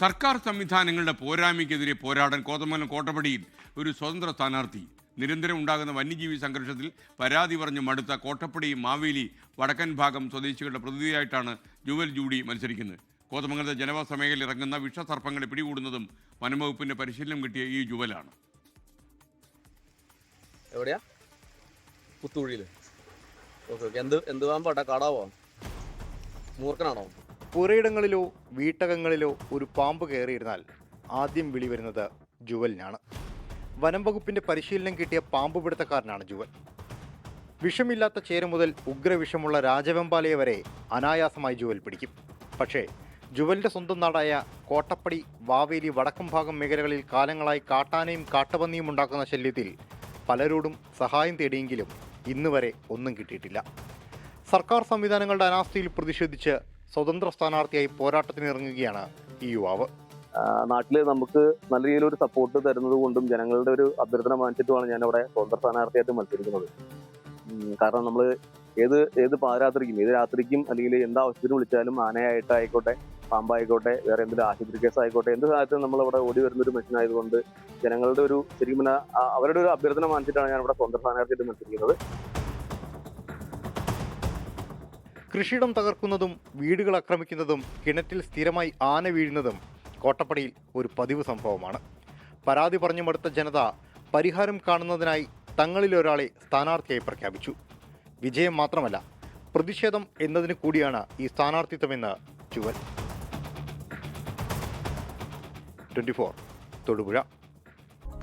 സർക്കാർ സംവിധാനങ്ങളുടെ പോരായ്മയ്ക്കെതിരെ പോരാടാൻ കോതമംഗലം കോട്ടപ്പടിയിൽ ഒരു സ്വതന്ത്ര സ്ഥാനാർത്ഥി. നിരന്തരം ഉണ്ടാകുന്ന വന്യജീവി സംഘർഷത്തിൽ പരാതി പറഞ്ഞു മടുത്ത കോട്ടപ്പടി മാവേലി വടക്കൻ ഭാഗം സ്വദേശികളുടെ പ്രതിനിധിയായിട്ടാണ് ജുവൽ ജൂഡി മത്സരിക്കുന്നത്. കോതമംഗലത്തെ ജനവാസ മേഖലയിൽ ഇറങ്ങുന്ന വിഷസർപ്പങ്ങളെ പിടികൂടുന്നതും വനംവകുപ്പിന്റെ പരിശീലനം കിട്ടിയ ഈ ജുവലാണ്. എവിടെയാ? പുത്തൂഴിയിൽ ഓക്കെ ഓക്കെ. എന്ത് എന്ത് പാമ്പാട്ടാ കാടാവോ? മൂർഖനാണോ? പുരയിടങ്ങളിലോ വീട്ടകങ്ങളിലോ ഒരു പാമ്പ് കയറിയിരുന്നാൽ ആദ്യം വിളി വരുന്നത് ജുവലിനാണ്. വനം വകുപ്പിന്റെ പരിശീലനം കിട്ടിയ പാമ്പ് പിടുത്തക്കാരനാണ് ജുവൽ. വിഷമില്ലാത്ത ചേര മുതൽ ഉഗ്രവിഷമുള്ള രാജവെമ്പാലയെ വരെ അനായാസമായി ജുവൽ പിടിക്കും. പക്ഷേ ജുവലിന്റെ സ്വന്തം നാടായ കോട്ടപ്പടി വാവേലി വടക്കും ഭാഗം മേഖലകളിൽ കാലങ്ങളായി കാട്ടാനയും കാട്ടുപന്നിയും ഉണ്ടാക്കുന്ന ശല്യത്തിൽ പലരോടും സഹായം തേടിയെങ്കിലും ഇന്നുവരെ ഒന്നും കിട്ടിയിട്ടില്ല. സർക്കാർ സംവിധാനങ്ങളുടെ അനാസ്ഥയിൽ പ്രതിഷേധിച്ച് സ്വതന്ത്ര സ്ഥാനാർത്ഥിയായി പോരാട്ടത്തിനിറങ്ങുകയാണ് ഈ യുവാവ്. നാട്ടിൽ നമുക്ക് നല്ല രീതിയിൽ ഒരു സപ്പോർട്ട് തരുന്നത് കൊണ്ടും ജനങ്ങളുടെ ഒരു അഭ്യർത്ഥന മാനിച്ചിട്ടുമാണ് ഞാൻ അവിടെ സ്വതന്ത്ര സ്ഥാനാർത്ഥിയായിട്ട് മത്സരിക്കുന്നത്. കാരണം നമ്മൾ ഏത് ഏത് പാതിരാത്രിക്കും ഏത് രാത്രിക്കും അല്ലെങ്കിൽ എന്ത് ആവശ്യത്തിന് വിളിച്ചാലും ആനയായിട്ടായിക്കോട്ടെ പാമ്പായിക്കോട്ടെ വേറെ എന്തെങ്കിലും ആശുപത്രി കേസ് ആയിക്കോട്ടെ എന്ത് സാഹചര്യത്തിലും നമ്മൾ അവിടെ ഓടി വരുന്ന ഒരു മെഷീൻ ആയതുകൊണ്ട് ജനങ്ങളുടെ ഒരു ശരിക്കും അവരുടെ ഒരു അഭ്യർത്ഥന മാനിച്ചിട്ടാണ് ഞാൻ ഇവിടെ സ്വന്തം സ്ഥാനാർത്ഥിയായിട്ട് മത്സരിക്കുന്നത്. കൃഷിയിടം തകർക്കുന്നതും വീടുകൾ ആക്രമിക്കുന്നതും കിണറ്റിൽ സ്ഥിരമായി ആന വീഴുന്നതും കോട്ടപ്പടിയിൽ ഒരു പതിവ് സംഭവമാണ്. പരാതി പറഞ്ഞു മടുത്ത ജനത പരിഹാരം കാണുന്നതിനായി തങ്ങളിലൊരാളെ സ്ഥാനാർത്ഥിയായി പ്രഖ്യാപിച്ചു. വിജയം മാത്രമല്ല പ്രതിഷേധം എന്നതിന് കൂടിയാണ് ഈ സ്ഥാനാർത്ഥിത്വമെന്ന് ചുവൽ. Twenty four Thodupuzha.